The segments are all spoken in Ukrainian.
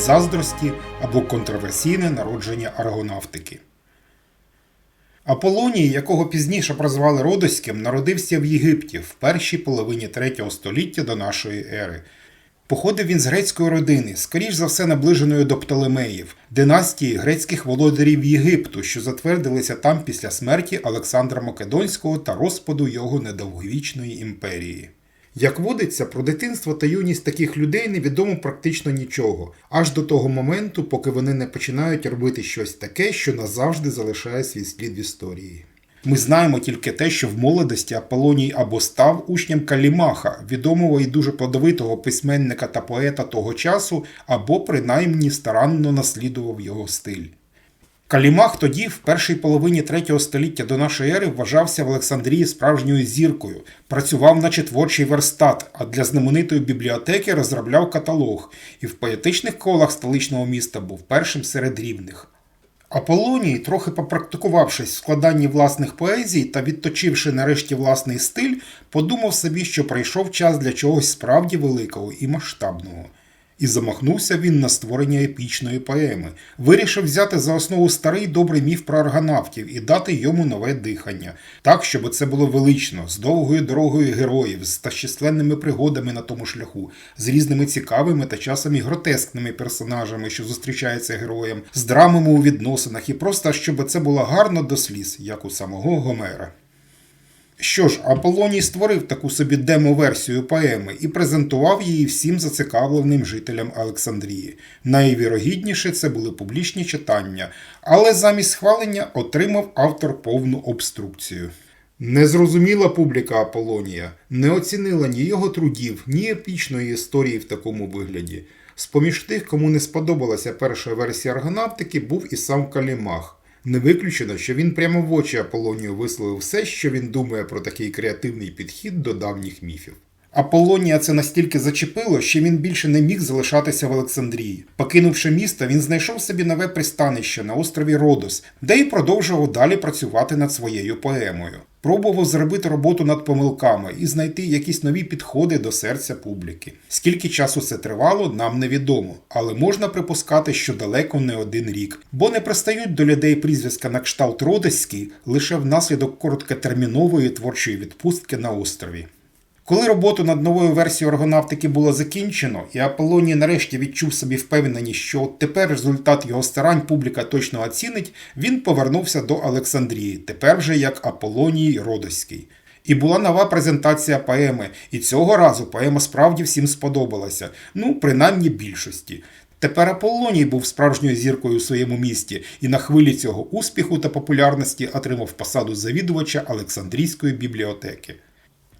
заздрості або контроверсійне народження аргонавтики. Аполоній, якого пізніше прозвали Родоським, народився в Єгипті в першій половині 3 століття до нашої ери. Походив він з грецької родини, скоріш за все наближеної до Птолемеїв, династії грецьких володарів Єгипту, що затвердилися там після смерті Олександра Македонського та розпаду його недовговічної імперії. Як водиться, про дитинство та юність таких людей невідомо практично нічого, аж до того моменту, поки вони не починають робити щось таке, що назавжди залишає свій слід в історії. Ми знаємо тільки те, що в молодості Аполоній або став учнем Калімаха, відомого і дуже плодовитого письменника та поета того часу, або принаймні старанно наслідував його стиль. Калімах тоді, в першій половині третього століття до нашої ери, вважався в Олександрії справжньою зіркою, працював наче творчий верстат, а для знаменитої бібліотеки розробляв каталог і в поетичних колах столичного міста був першим серед рівних. Аполоній, трохи попрактикувавшись в складанні власних поезій та відточивши нарешті власний стиль, подумав собі, що прийшов час для чогось справді великого і масштабного. І замахнувся він на створення епічної поеми, вирішив взяти за основу старий добрий міф про аргонавтів і дати йому нове дихання, так, щоб це було велично, з довгою дорогою героїв, з та численними пригодами на тому шляху, з різними цікавими та часом і гротескними персонажами, що зустрічаються героям, з драмами у відносинах, і просто щоб це було гарно до сліз, як у самого Гомера. Що ж, Аполлоній створив таку собі демо-версію поеми і презентував її всім зацікавленим жителям Олександрії. Найвірогідніше це були публічні читання, але замість схвалення отримав автор повну обструкцію. Незрозуміла публіка Аполлонія не оцінила ні його трудів, ні епічної історії в такому вигляді. З-поміж тих, кому не сподобалася перша версія аргонавтики, був і сам Калімах. Не виключено, що він прямо в очі Аполлонію висловив все, що він думає про такий креативний підхід до давніх міфів. Аполлонія це настільки зачепило, що він більше не міг залишатися в Олександрії. Покинувши місто, він знайшов собі нове пристанище на острові Родос, де й продовжував далі працювати над своєю поемою. Пробував зробити роботу над помилками і знайти якісь нові підходи до серця публіки. Скільки часу це тривало, нам невідомо, але можна припускати, що далеко не один рік, бо не пристають до людей прізвиська на кшталт Родеський лише внаслідок короткотермінової творчої відпустки на острові. Коли роботу над новою версією аргонавтики було закінчено, і Аполлоній нарешті відчув собі впевненість, що тепер результат його старань публіка точно оцінить, він повернувся до Олександрії, тепер вже як Аполлоній Родоський. І була нова презентація поеми, і цього разу поема справді всім сподобалася, ну, принаймні більшості. Тепер Аполлоній був справжньою зіркою у своєму місті і на хвилі цього успіху та популярності отримав посаду завідувача Олександрійської бібліотеки.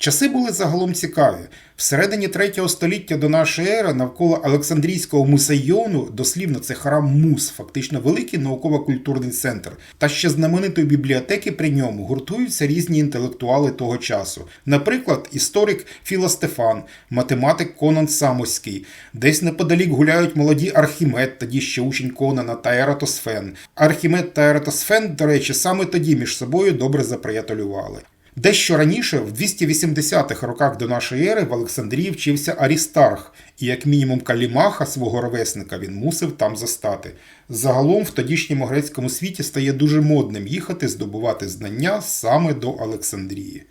Часи були загалом цікаві. Всередині 3 століття до нашої ери навколо Олександрійського мусейону, дослівно це храм Мус, фактично великий науково-культурний центр, та ще знаменитої бібліотеки при ньому гуртуються різні інтелектуали того часу. Наприклад, історик Філа Стефан, математик Конан Самоський, десь неподалік гуляють молоді Архімед, тоді ще учень Конана та Ератосфен. Архімед та Ератосфен, до речі, саме тоді між собою добре заприятелювали. Дещо раніше, в 280-х роках до нашої ери, в Олександрії вчився Арістарх, і як мінімум Калімаха, свого ровесника, він мусив там застати. Загалом в тодішньому грецькому світі стає дуже модним їхати здобувати знання саме до Олександрії.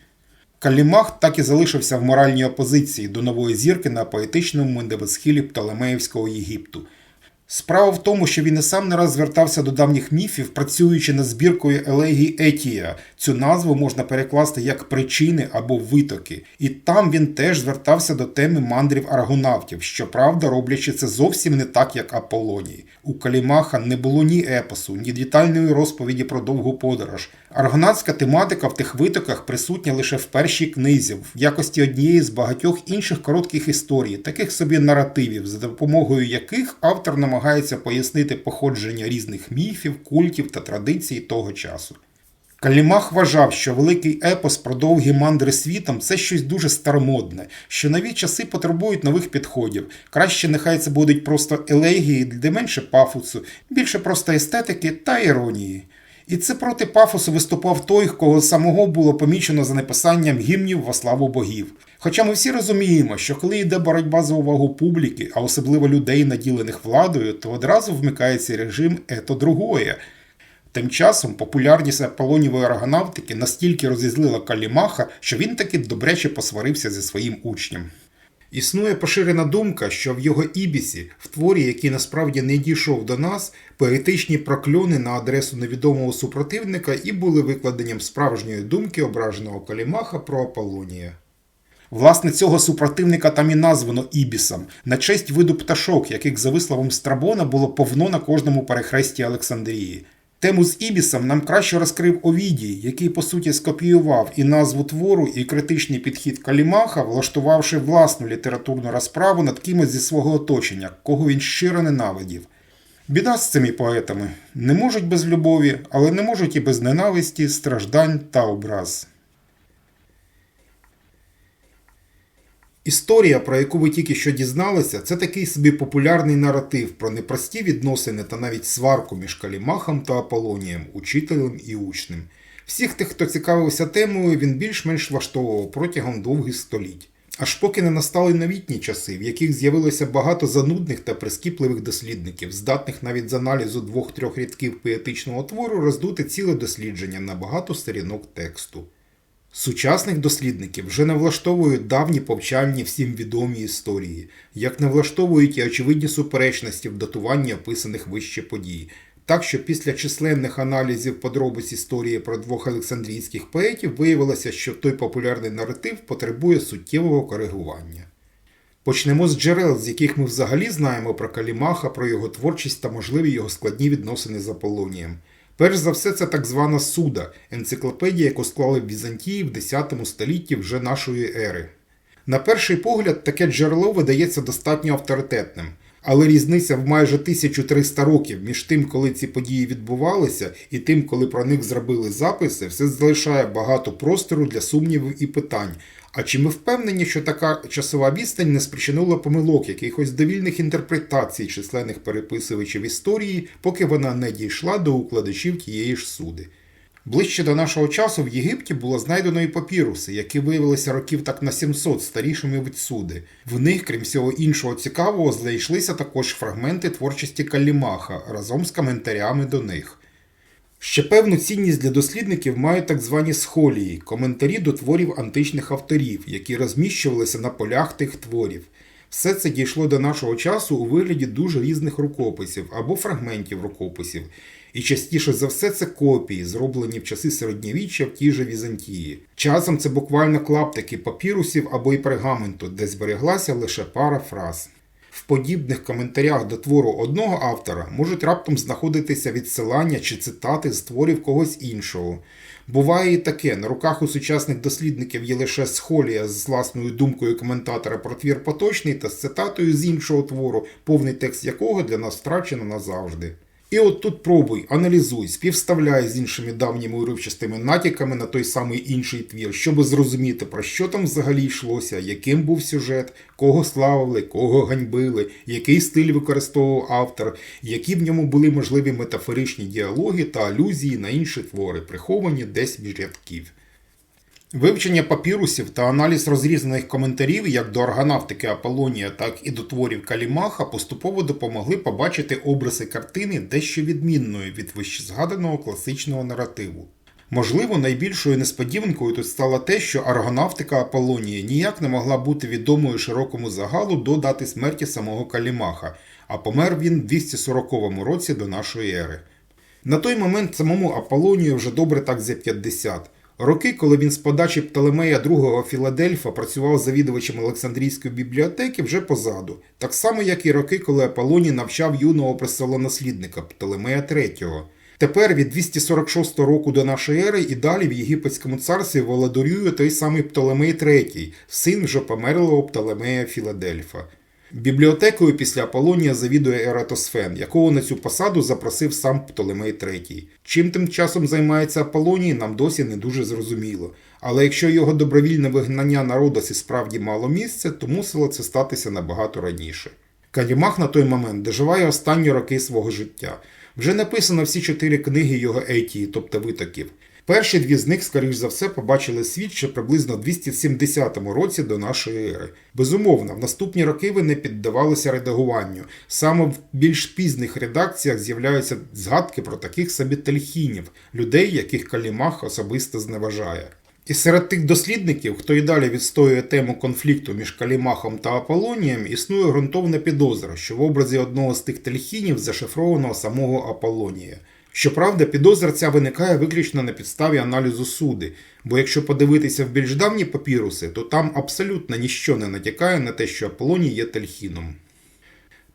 Калімах так і залишився в моральній опозиції до нової зірки на поетичному небосхилі Птолемеївського Єгипту. Справа в тому, що він і сам не раз звертався до давніх міфів, працюючи над збіркою елегії Етія. Цю назву можна перекласти як причини або витоки. І там він теж звертався до теми мандрів аргонавтів, щоправда, роблячи це зовсім не так, як Аполлоній. У Калімаха не було ні епосу, ні детальної розповіді про довгу подорож. Аргонавтська тематика в тих витоках присутня лише в першій книзі, в якості однієї з багатьох інших коротких історій, таких собі наративів, за допомогою яких автор намагається пояснити походження різних міфів, культів та традицій того часу. Калімах вважав, що великий епос про довгі мандри світом це щось дуже старомодне, що нові часи потребують нових підходів. Краще нехай це будуть просто елегії, де менше пафосу, більше просто естетики та іронії. І це проти пафосу виступав той, кого самого було помічено за написанням гімнів во славу богів. Хоча ми всі розуміємо, що коли йде боротьба за увагу публіки, а особливо людей, наділених владою, то одразу вмикається режим ето другое. Тим часом популярність Аполлонівої аргонавтики настільки розізлила Калімаха, що він таки добряче посварився зі своїм учнем. Існує поширена думка, що в його ібісі, в творі, який насправді не дійшов до нас, поетичні прокльони на адресу невідомого супротивника і були викладенням справжньої думки ображеного Калімаха про Аполлонія. Власне, цього супротивника там і названо Ібісом, на честь виду пташок, яких за висловом Страбона було повно на кожному перехресті Олександрії. Тему з Ібісом нам краще розкрив Овідій, який по суті скопіював і назву твору, і критичний підхід Калімаха, влаштувавши власну літературну розправу над кимось зі свого оточення, кого він щиро ненавидів. Біда з цими поетами не можуть без любові, але не можуть і без ненависті, страждань та образ. Історія, про яку ви тільки що дізналися, це такий собі популярний наратив про непрості відносини та навіть сварку між Калімахом та Аполонієм, учителем і учнем. Всіх тих, хто цікавився темою, він більш-менш влаштовував протягом довгих століть. Аж поки не настали новітні часи, в яких з'явилося багато занудних та прискіпливих дослідників, здатних навіть з аналізу двох-трьох рядків поетичного твору роздути ціле дослідження на багато сторінок тексту. Сучасних дослідників вже не влаштовують давні повчальні всім відомі історії, як не влаштовують і очевидні суперечності в датуванні описаних вище подій. Так що після численних аналізів подробиць історії про двох олександрійських поетів виявилося, що той популярний наратив потребує суттєвого коригування. Почнемо з джерел, з яких ми взагалі знаємо про Калімаха, про його творчість та можливі його складні відносини з Аполлонієм. Перш за все, це так звана Суда, енциклопедія, яку склали в Візантії в X столітті вже нашої ери. На перший погляд, таке джерело видається достатньо авторитетним, але різниця в майже 1300 років між тим, коли ці події відбувалися, і тим, коли про них зробили записи, все залишає багато простору для сумнівів і питань. А чи ми впевнені, що така часова відстань не спричинила помилок, якихось довільних інтерпретацій численних переписувачів історії, поки вона не дійшла до укладачів тієї ж суди? Ближче до нашого часу в Єгипті було знайдено і папіруси, які виявилися років так на 700 старішими від суди. В них, крім всього іншого цікавого, знайшлися також фрагменти творчості Калімаха разом з коментарями до них. Ще певну цінність для дослідників мають так звані схолії коментарі до творів античних авторів, які розміщувалися на полях тих творів. Все це дійшло до нашого часу у вигляді дуже різних рукописів або фрагментів рукописів, і частіше за все це копії, зроблені в часи середньовіччя в тій же Візантії. Часом це буквально клаптики папірусів або й пергаменту, де збереглася лише пара фраз. В подібних коментарях до твору одного автора можуть раптом знаходитися відсилання чи цитати з творів когось іншого. Буває і таке, на руках у сучасних дослідників є лише схолія з власною думкою коментатора про твір поточний та з цитатою з іншого твору, повний текст якого для нас втрачено назавжди. І от тут пробуй, аналізуй, співставляй з іншими давніми уривчастими натяками на той самий інший твір, щоб зрозуміти, про що там взагалі йшлося, яким був сюжет, кого славили, кого ганьбили, який стиль використовував автор, які в ньому були можливі метафоричні діалоги та алюзії на інші твори, приховані десь між рядків. Вивчення папірусів та аналіз розрізаних коментарів як до органавтики Аполлонія, так і до творів Калімаха поступово допомогли побачити образи картини дещо відмінною від вищезгаданого класичного наративу. Можливо, найбільшою несподіванкою тут стало те, що аргонавтика Аполлонії ніяк не могла бути відомою широкому загалу до дати смерті самого Калімаха, а помер він в 240 році до нашої ери. На той момент самому Аполлонію вже добре так за 50. Роки, коли він з подачі Птолемея II Філадельфа працював завідувачем Олександрійської бібліотеки, вже позаду, так само, як і роки, коли Аполлоній навчав юного престолонаслідника Птолемея III. Тепер від 246 року до нашої ери і далі в Єгипетському царстві володарює той самий Птолемей III, син вже померлого Птолемея Філадельфа. Бібліотекою після Аполлонія завідує Ератосфен, якого на цю посаду запросив сам Птолемей III. Чим тим часом займається Аполлоній, нам досі не дуже зрозуміло. Але якщо його добровільне вигнання на Родосі справді мало місце, то мусило це статися набагато раніше. Калімах на той момент доживає останні роки свого життя. Вже написано всі чотири книги його етії, тобто витоків. Перші дві з них, скоріш за все, побачили світ ще приблизно в 270 році до нашої ери. Безумовно, в наступні роки вони піддавалися редагуванню. Саме в більш пізних редакціях з'являються згадки про таких собі тельхінів, людей, яких Калімах особисто зневажає. І серед тих дослідників, хто і далі відстоює тему конфлікту між Калімахом та Аполонієм, існує ґрунтовна підозра, що в образі одного з тих тельхінів зашифровано самого Аполлонія. Щоправда, підозра ця виникає виключно на підставі аналізу суди, бо якщо подивитися в більш давні папіруси, то там абсолютно ніщо не натякає на те, що Аполлоній є тельхіном.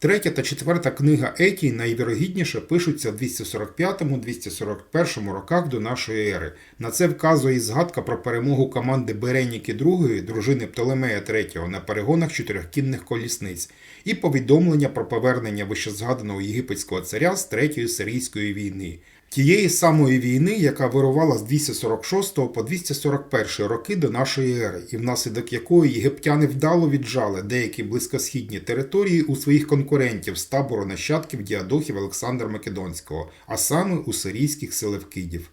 Третя та четверта книга Етій найвірогідніше пишуться в 245-241 роках до нашої ери. На це вказує і згадка про перемогу команди Береніки II, дружини Птолемея III, на перегонах чотирьохкінних колісниць, і повідомлення про повернення вищезгаданого єгипетського царя з Третьої сирійської війни. Тієї самої війни, яка вирувала з 246 по 241 роки до нашої ери, і внаслідок якої єгиптяни вдало віджали деякі близькосхідні території у своїх конкурентів з табору нащадків діадохів Олександра Македонського, а саме у сирійських селевкидів.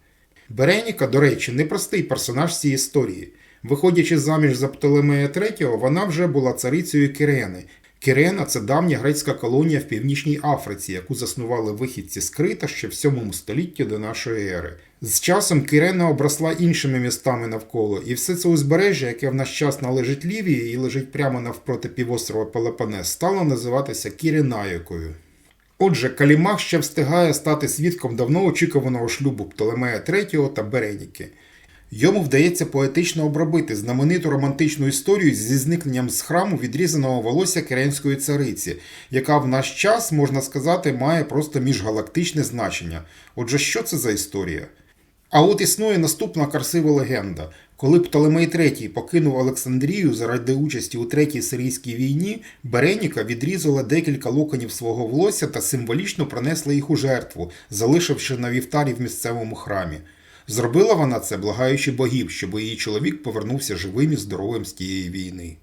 Береніка, до речі, непростий персонаж цієї історії. Виходячи заміж за Птолемея III, вона вже була царицею Кирени, Кирена це давня грецька колонія в Північній Африці, яку заснували вихідці з Крита ще в 7 столітті до нашої ери. З часом Кирена обросла іншими містами навколо, і все це узбережжя, яке в наш час належить Лівії і лежить прямо навпроти півострова Пелопонес, стало називатися Кіренайокою. Отже, Калімах ще встигає стати свідком давно очікуваного шлюбу Птолемея III та Береніки. Йому вдається поетично обробити знамениту романтичну історію зі зникненням з храму відрізаного волосся Керенської цариці, яка в наш час, можна сказати, має просто міжгалактичне значення. Отже, що це за історія? А от існує наступна красива легенда. Коли Птолемей III покинув Олександрію заради участі у Третій сирійській війні, Береніка відрізала декілька локонів свого волосся та символічно пронесла їх у жертву, залишивши на вівтарі в місцевому храмі. Зробила вона це, благаючи богів, щоб її чоловік повернувся живим і здоровим з тієї війни.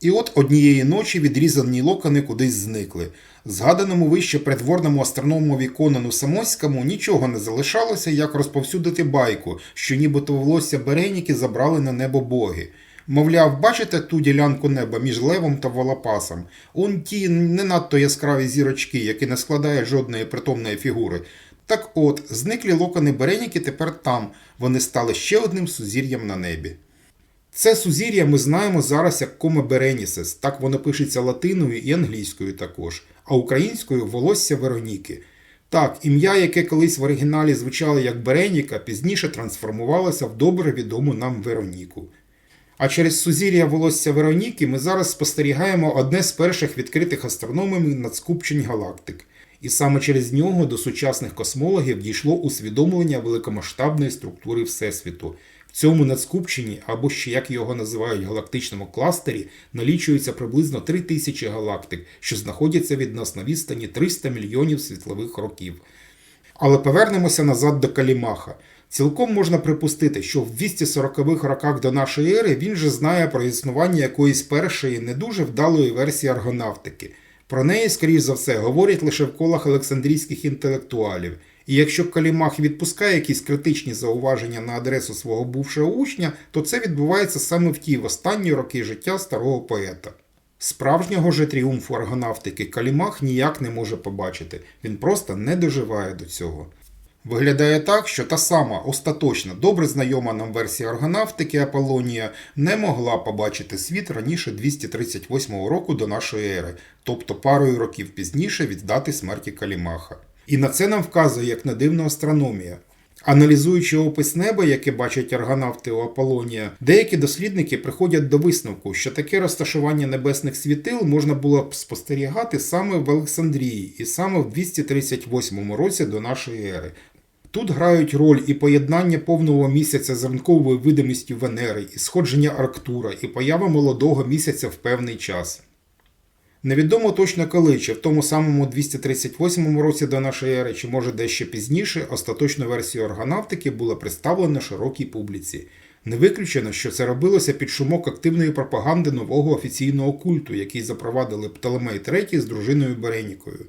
І от однієї ночі відрізані локони кудись зникли. Згаданому вище придворному астрономові Конану Самоському нічого не залишалося, як розповсюдити байку, що нібито волосся Береніки забрали на небо боги. Мовляв, бачите ту ділянку неба між левом та волопасом? Он ті не надто яскраві зірочки, які не складають жодної притомної фігури. Так от, зниклі локони Береніки тепер там, вони стали ще одним сузір'ям на небі. Це сузір'я ми знаємо зараз як Коме Беренісес, так воно пишеться латиною і англійською також, а українською волосся Вероніки. Так, ім'я, яке колись в оригіналі звучало як Береніка, пізніше трансформувалося в добре відому нам Вероніку. А через сузір'я волосся Вероніки ми зараз спостерігаємо одне з перших відкритих астрономами надскупчень галактик. І саме через нього до сучасних космологів дійшло усвідомлення великомасштабної структури Всесвіту. В цьому надскупченні, або ще як його називають галактичному кластері, налічується приблизно 3 тисячі галактик, що знаходяться від нас на відстані 300 мільйонів світлових років. Але повернемося назад до Калімаха. Цілком можна припустити, що в 240-х роках до нашої ери він же знає про існування якоїсь першої не дуже вдалої версії аргонавтики. Про неї, скоріш за все, говорять лише в колах олександрійських інтелектуалів. І якщо Калімах відпускає якісь критичні зауваження на адресу свого бувшого учня, то це відбувається саме в ті в останні роки життя старого поета. Справжнього же тріумфу аргонавтики Калімах ніяк не може побачити, він просто не доживає до цього. Виглядає так, що та сама остаточна, добре знайома нам версія аргонавтики Аполлонія не могла побачити світ раніше 238 року до нашої ери, тобто парою років пізніше від дати смерті Калімаха. І на це нам вказує як на дивна астрономія. Аналізуючи опис неба, яке бачать аргонавти у Аполлонія, деякі дослідники приходять до висновку, що таке розташування небесних світил можна було б спостерігати саме в Олександрії і саме в 238 році до нашої ери. Тут грають роль і поєднання повного місяця з ранковою видимістю Венери, і сходження Арктура, і поява молодого місяця в певний час. Невідомо точно коли, чи в тому самому 238 році до нашої ери, чи може дещо пізніше, остаточну версію органавтики була представлена широкій публіці. Не виключено, що це робилося під шумок активної пропаганди нового офіційного культу, який запровадили Птолемей III з дружиною Беренікою.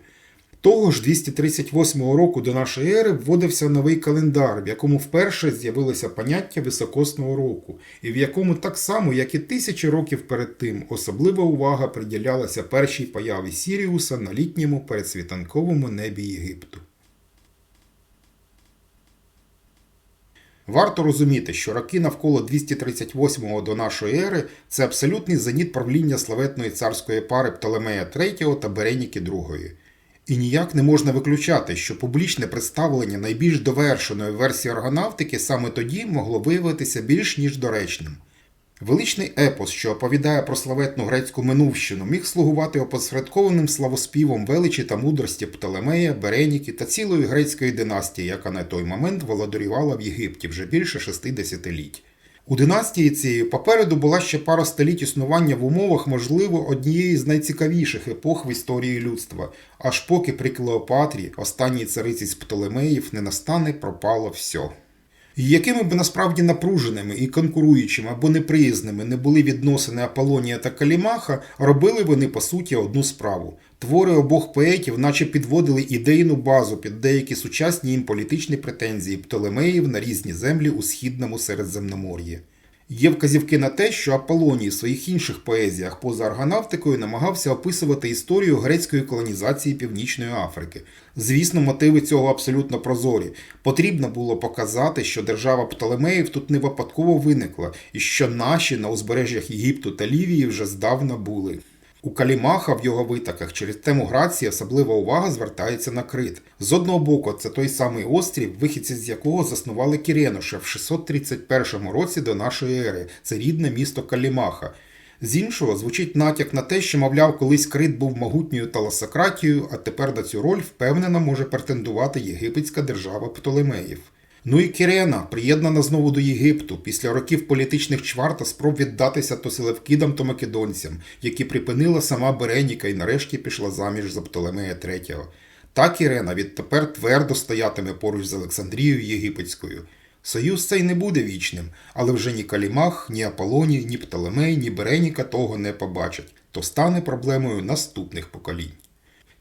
Того ж 238 року до нашої ери вводився новий календар, в якому вперше з'явилося поняття високосного року, і в якому так само, як і тисячі років перед тим, особлива увага приділялася першій появі Сіріуса на літньому передсвітанковому небі Єгипту. Варто розуміти, що роки навколо 238 до нашої ери це абсолютний зеніт правління славетної царської пари Птолемея III та Береніки II. І ніяк не можна виключати, що публічне представлення найбільш довершеної версії аргонавтики саме тоді могло виявитися більш ніж доречним. Величний епос, що оповідає про славетну грецьку минувщину, міг слугувати опосередкованим славоспівом величі та мудрості Птолемея, Береніки та цілої грецької династії, яка на той момент володарювала в Єгипті вже більше шести десятиліть. У династії цієї попереду була ще пара століть існування в умовах, можливо, однієї з найцікавіших епох в історії людства, аж поки при Клеопатрі, останній цариці з Птолемеїв, не настане пропало все. Якими б насправді напруженими і конкуруючими або неприязними не були відносини Аполлонія та Калімаха, робили вони по суті одну справу. Твори обох поетів, наче підводили ідейну базу під деякі сучасні їм політичні претензії Птолемеїв на різні землі у східному Середземномор'ї. Є вказівки на те, що Аполлоній в своїх інших поезіях поза аргонавтикою намагався описувати історію грецької колонізації Північної Африки. Звісно, мотиви цього абсолютно прозорі. Потрібно було показати, що держава Птолемеїв тут не випадково виникла, і що наші на узбережжях Єгипту та Лівії вже здавна були. У Калімаха в його витоках через тему Грації особлива увага звертається на Крит. З одного боку, це той самий острів, вихідці з якого заснували Кіренуша в 631 році до нашої ери. Це рідне місто Калімаха. З іншого звучить натяк на те, що, мовляв, колись Крит був могутньою таласократією, а тепер на цю роль впевнено може претендувати єгипетська держава Птолемеїв. Ну і Кірена, приєднана знову до Єгипту, після років політичних чвар та спроб віддатися то селевкідам, то македонцям, які припинила сама Береніка і нарешті пішла заміж за Птолемея III. Та Кірена відтепер твердо стоятиме поруч з Олександрією Єгипетською. Союз цей не буде вічним, але вже ні Калімах, ні Аполоній, ні Птолемей, ні Береніка того не побачать, то стане проблемою наступних поколінь.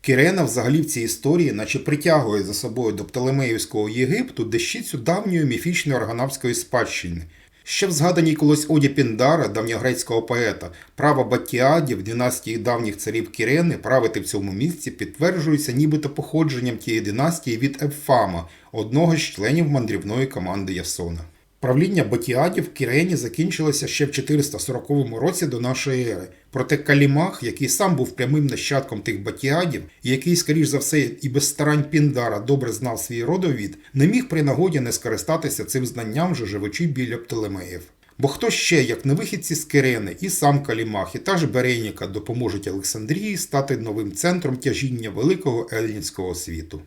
Кірена взагалі в цій історії, наче притягує за собою до Птолемеївського Єгипту дещицю давньої міфічної аргонавської спадщини. Ще в згаданій колись Оді Піндара, давньогрецького поета, право Баттіадів, династії давніх царів Кірени, правити в цьому місці підтверджується нібито походженням тієї династії від Еффама, одного з членів мандрівної команди Ясона. Правління Батіадів в Кірені закінчилося ще в 440 році до нашої ери. Проте Калімах, який сам був прямим нащадком тих Батіадів, який, скоріш за все, і без старань Піндара добре знав свій родовід, не міг при нагоді не скористатися цим знанням, вже живучи біля Птолемеїв. Бо хто ще, як не вихідці з Кирени, і сам Калімах, і та ж Береніка допоможуть Олександрії стати новим центром тяжіння великого еллінського світу.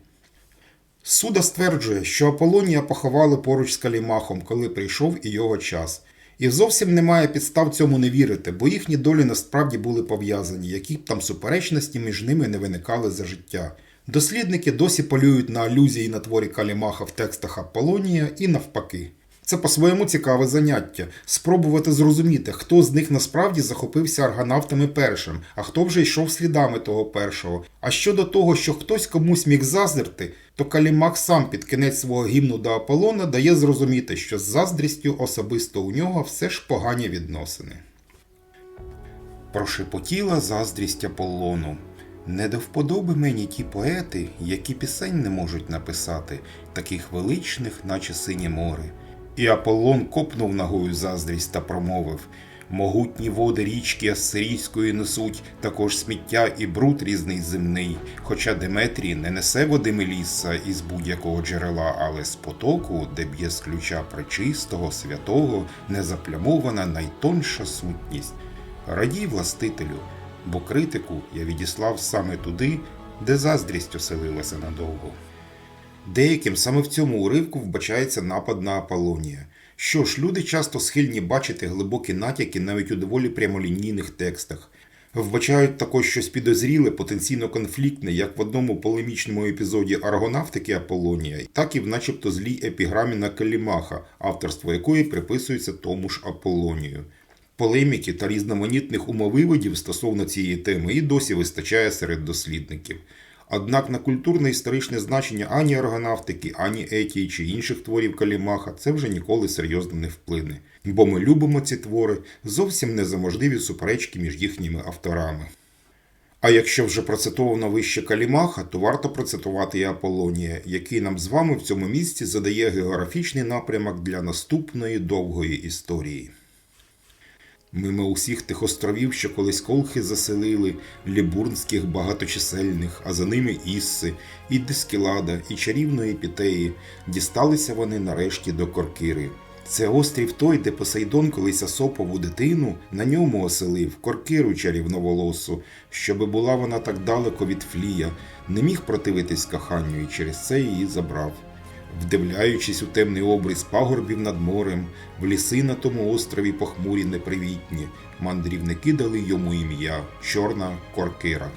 Суда стверджує, що Аполонія поховали поруч з Калімахом, коли прийшов і його час. І зовсім немає підстав цьому не вірити, бо їхні долі насправді були пов'язані, які б там суперечності між ними не виникали за життя. Дослідники досі полюють на алюзії на творі Калімаха в текстах Аполлонія і навпаки. Це по-своєму цікаве заняття спробувати зрозуміти, хто з них насправді захопився аргонавтами першим, а хто вже йшов слідами того першого. А щодо того, що хтось комусь міг заздрити, то Калімах сам під кінець свого гімну до Аполлона дає зрозуміти, що з заздрістю особисто у нього все ж погані відносини. Прошепотіла заздрість Аполлону. Не до вподоби мені ті поети, які пісень не можуть написати, таких величних, наче синє море. І Аполлон копнув ногою заздрість та промовив Могутні води річки Ассирійської несуть також сміття і бруд різний земний, хоча Деметрій не несе води Мелісса із будь-якого джерела, але з потоку, де б'є з ключа пречистого, святого, незаплямована найтонша сутність. Радій, властителю, бо критику я відіслав саме туди, де заздрість оселилася надовго. Деяким саме в цьому уривку вбачається напад на Аполлонія. Що ж, люди часто схильні бачити глибокі натяки навіть у доволі прямолінійних текстах. Вбачають також щось підозріле, потенційно конфліктне, як в одному полемічному епізоді аргонавтики Аполлонія, так і в начебто злій епіграмі на Калімаха, авторство якої приписується тому ж Аполлонію. Полеміки та різноманітних умовиводів стосовно цієї теми і досі вистачає серед дослідників. Однак на культурно-історичне значення ані аргонавтики, ані етії чи інших творів Калімаха це вже ніколи серйозно не вплине. Бо ми любимо ці твори зовсім не за можливі суперечки між їхніми авторами. А якщо вже процитовано вище Калімаха, то варто процитувати і Аполлонія, який нам з вами в цьому місці задає географічний напрямок для наступної довгої історії. Мимо усіх тих островів, що колись колхи заселили, лібурнських багаточисельних, а за ними Ісси, і Дискілада, і чарівної Пітеї, дісталися вони нарешті до Коркири. Це острів той, де Посейдон колись Асопову дитину на ньому оселив, Коркиру чарівноволосу, щоби була вона так далеко від Флія, не міг противитись коханню і через це її забрав. Вдивляючись у темний обріз пагорбів над морем, в ліси на тому острові похмурі непривітні, мандрівники дали йому ім'я Чорна Коркира.